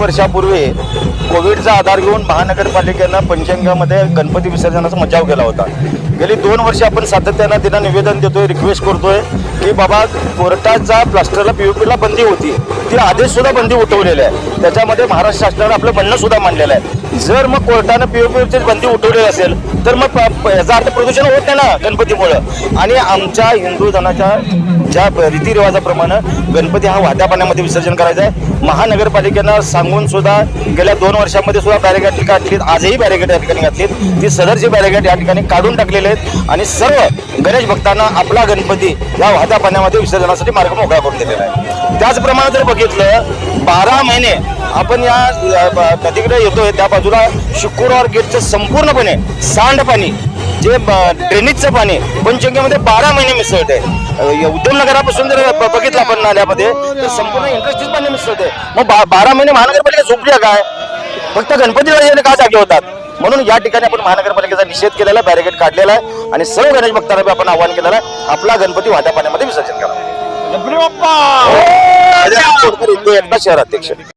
वर्षापूर्वी कोविडचा आधार घेऊन महानगरपालिकेनं पंचगंगामध्ये गणपती विसर्जनाचा मजाव केला होता. गेली दोन वर्ष आपण सातत्यानं त्यांना निवेदन देतोय रिक्वेस्ट करतोय की बाबा कोर्टाचा प्लास्टरला पीओपीला बंदी होती. ती आदेश सुद्धा बंदी उठवलेली आहे. त्याच्यामध्ये महाराष्ट्र शासनानं आपलं म्हणणं सुद्धा मांडलेलं आहे. जर मग कोर्टानं पीओपीची बंदी उठवलेली असेल तर मग प- याचा अर्थ प्रदूषण होत नाही ना गणपतीमुळं. आणि आमच्या हिंदू धनाच्या ज्या रीतिरिवाजाप्रमाणे गणपती हा वाहत्या पाण्यामध्ये विसर्जन करायचा आहे. महानगरपालिकेनं सांगून सुद्धा गेल्या दोन वर्षामध्ये सुद्धा बॅरेगेट घातलीत. आजही बॅरेगेट या ठिकाणी घातलीत. ती सदरची बॅरेगेट या ठिकाणी काढून टाकलेले आहेत आणि सर्व गणेश भक्तांना आपला गणपती या वाहत्या पाण्यामध्ये विसर्जनासाठी मार्ग मोकळा करून दिलेला आहे. त्याचप्रमाणे जर बघितलं बारा महिने आपण या नदीकडे येतोय त्या बाजूला शुक्रवार गेटचं संपूर्णपणे सांडपाणी जे ड्रेनेजचं पाणी पंचगंगेमध्ये बारा महिने मिसळते उद्यम नगरापासून जर बघितलं आपण नाल्यामध्ये तर संपूर्ण इंडस्ट्रीज पाणी मिसळते मग बा- बारा महिने महानगरपालिका झोपली काय? फक्त गणपतीला येणे का जागे होतात? म्हणून या ठिकाणी आपण महानगरपालिकेचा निषेध केलेला बॅरिगेड काढलेला आहे आणि सर्व गणेश भक्तांना आपण आवाहन केलेलं आहे आपला गणपती वाहत्या पाण्यामध्ये विसर्जन करा. एकता शहराध्यक्ष